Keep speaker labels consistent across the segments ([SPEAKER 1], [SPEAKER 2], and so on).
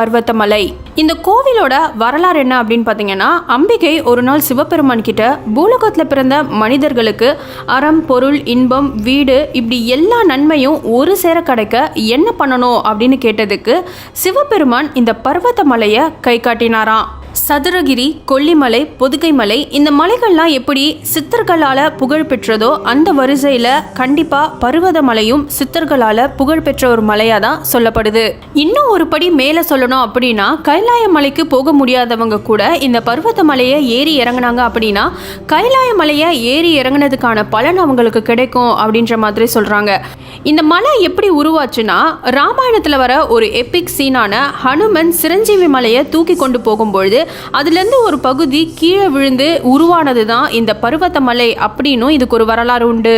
[SPEAKER 1] பர்வத்தமலை இந்த கோவிலோட வரலாறு என்ன அப்படின்னு பார்த்தீங்கன்னா அம்பிகை ஒரு நாள் சிவபெருமான் கிட்ட பூலோகத்தில் பிறந்த மனிதர்களுக்கு அறம் பொருள் இன்பம் வீடு இப்படி எல்லா நன்மையும் ஒரு சேர கிடைக்க என்ன பண்ணணும் அப்படின்னு கேட்டதுக்கு சிவபெருமான் இந்த பர்வதமலையை கை காட்டினாராம். சதுரகிரி கொல்லிமலை பொதுகைமலை இந்த மலைகள்லாம் எப்படி சித்தர்களால் புகழ் பெற்றதோ அந்த வரிசையில் கண்டிப்பாக பருவதமலையும் சித்தர்களால் புகழ் பெற்ற ஒரு மலையாக தான் சொல்லப்படுது. இன்னும் ஒரு படி மேலே சொல்லணும் அப்படின்னா கைலாய மலைக்கு போக முடியாதவங்க கூட இந்த பருவத மலையை ஏறி இறங்குனாங்க அப்படின்னா கைலாய மலையை ஏறி இறங்குனதுக்கான பலன் அவங்களுக்கு கிடைக்கும் அப்படின்ற மாதிரி சொல்கிறாங்க இந்த மலை எப்படி உருவாச்சுன்னா ராமாயணத்தில் வர ஒரு எபிக் சீனான ஹனுமன் சிரஞ்சீவி மலையை தூக்கி கொண்டு போகும்பொழுது அதுலேருந்து ஒரு பகுதி கீழே விழுந்து உருவானது தான் இந்த பருவத மலை அப்படின்னும் இதுக்கு ஒரு வரலாறு உண்டு.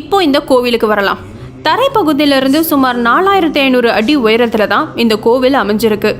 [SPEAKER 1] இப்போ இந்த கோவிலுக்கு வரலாம். தரைப்பகுதியிலிருந்து சுமார் நாலாயிரத்தி ஐநூறு அடி உயரத்தில் தான் இந்த கோவில் அமைஞ்சிருக்கு.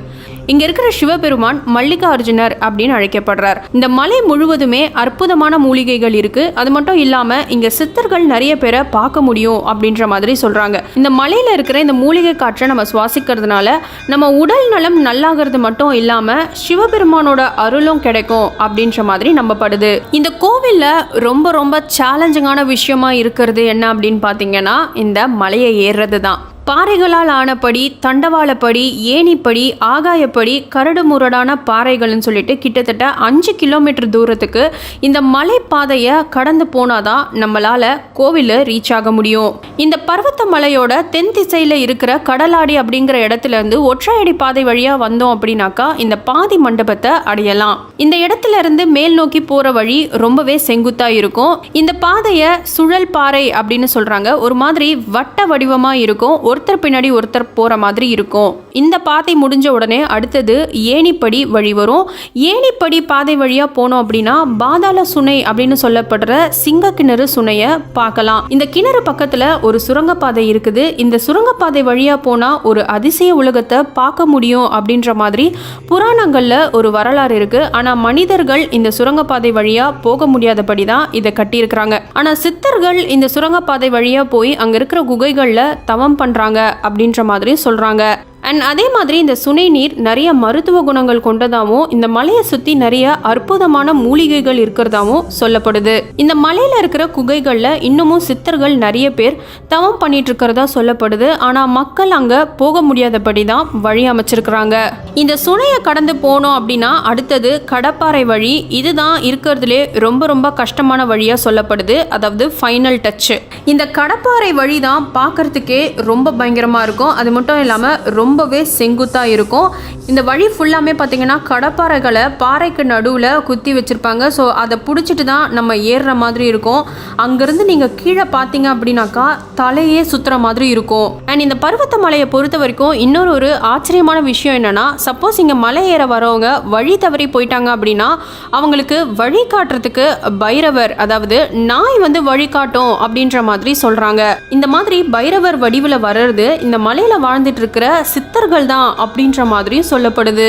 [SPEAKER 1] இங்க இருக்கிற சிவபெருமான் மல்லிகார்ஜுனர் அப்படின்னு அழைக்கப்படுறார். இந்த மலை முழுவதுமே அற்புதமான மூலிகைகள் இருக்கு. அது மட்டும் இல்லாம இங்க சித்தர்கள் நிறைய பேரை பார்க்க முடியும் அப்படின்ற மாதிரி சொல்றாங்க. இந்த மலையில இருக்கிற இந்த மூலிகை காற்றை நம்ம சுவாசிக்கிறதுனால நம்ம உடல் நலம் நல்லாகிறது மட்டும் இல்லாம சிவபெருமானோட அருளும் கிடைக்கும் அப்படின்ற மாதிரி நம்பப்படுது. இந்த கோவில்ல ரொம்ப ரொம்ப சேலஞ்சிங்கான விஷயமா இருக்கிறது என்ன அப்படின்னு பார்த்தீங்கன்னா இந்த மலையை ஏறுறது தான் பாறைகளால் ஆனபடி தண்டவாளப்படி ஏணிப்படி ஆகாயப்படி கரடு முரடான பாறைகள்னு சொல்லிட்டு கிட்டத்தட்ட அஞ்சு கிலோமீட்டர் தூரத்துக்கு இந்த மலைப்பாதையை கடந்து போனாதான் நம்மளால கோவில ரீச் ஆக முடியும். இந்த பர்வத்த மலையோட தென் திசையில இருக்கிற கடலாடி அப்படிங்கிற இடத்துல இருந்து ஒற்றையடி பாதை வழியா வந்தோம் அப்படின்னாக்கா இந்த பாதி மண்டபத்தை அடையலாம். இந்த இடத்துல இருந்து மேல் நோக்கி போற வழி ரொம்பவே செங்குத்தா இருக்கும். இந்த பாதையை சுழல் பாறை அப்படின்னு சொல்றாங்க. ஒரு மாதிரி வட்ட வடிவமா இருக்கும். ஒருத்தர் பின்னாடி ஒருத்தர் போற மாதிரி இருக்கும். இந்த பாதை முடிஞ்ச உடனே அடுத்தது ஏணிப்படி வழி வரும். ஏணிப்படி பாதை வழியா போனோம் அப்படின்னா பாதாள சுனை அப்படின்னு சொல்லப்படுற சிங்க கிணறு சுனையை பார்க்கலாம். இந்த கிணறு பக்கத்துல ஒரு சுரங்கப்பாதை இருக்குது. இந்த சுரங்கப்பாதை வழியா போனா ஒரு அதிசய உலகத்தை பார்க்க முடியும் அப்படின்ற மாதிரி புராணங்கள்ல ஒரு வரலாறு இருக்கு. ஆனால் மனிதர்கள் இந்த சுரங்கப்பாதை வழியா போக முடியாதபடி தான் இதை கட்டியிருக்கிறாங்க. ஆனா சித்தர்கள் இந்த சுரங்கப்பாதை வழியா போய் அங்க இருக்கிற குகைகளில் தவம் பண்ணுறாங்க அப்படின்ற மாதிரி சொல்றாங்க. அண்ட் அதே மாதிரி இந்த சுனை நீர் நிறைய மருத்துவ குணங்கள் கொண்டதாகவும் இந்த மலையை சுற்றி நிறைய அற்புதமான மூலிகைகள் இருக்கிறதாவும் சொல்லப்படுது. இந்த மலையில் இருக்கிற குகைகளில் இன்னமும் சித்தர்கள் நிறைய பேர் தவம் பண்ணிட்டு இருக்கிறதா சொல்லப்படுது. ஆனால் மக்கள் அங்கே போக முடியாதபடி தான் வழி அமைச்சிருக்கிறாங்க. இந்த சுனையை கடந்து போனோம் அப்படின்னா அடுத்தது கடப்பாறை வழி இதுதான் இருக்கிறதுலே ரொம்ப ரொம்ப கஷ்டமான வழியாக சொல்லப்படுது. அதாவது ஃபைனல் டச்சு இந்த கடப்பாறை வழி தான் பார்க்கறதுக்கே ரொம்ப பயங்கரமாக இருக்கும். அது மட்டும் இல்லாமல் ரொம்ப ரொம்பவே செங்குத்தாக இருக்கும். இந்த வழி ஃபுல்லாமே பார்த்திங்கன்னா கடப்பாறைகளை பாறைக்கு நடுவில் குத்தி வச்சுருப்பாங்க. ஸோ அதை பிடிச்சிட்டு தான் நம்ம ஏறுற மாதிரி இருக்கும். அங்கேருந்து நீங்கள் கீழே பார்த்தீங்க அப்படின்னாக்கா தலையே சுற்றுற மாதிரி இருக்கும். அண்ட் இந்த பருவத்த மலையை பொறுத்த வரைக்கும் இன்னொரு ஒரு ஆச்சரியமான விஷயம் என்னென்னா சப்போஸ் இங்கே மலை ஏற வரவங்க வழி தவறி போயிட்டாங்க அப்படின்னா அவங்களுக்கு வழி காட்டுறதுக்கு பைரவர் அதாவது நாய் வந்து வழிகாட்டும் அப்படின்ற மாதிரி சொல்கிறாங்க இந்த மாதிரி பைரவர் வடிவில் வர்றது இந்த மலையில் வாழ்ந்துட்டு இருக்கிற சித்தர்கள் தான் அப்படின்ற மாதிரியும் சொல்லப்படுது.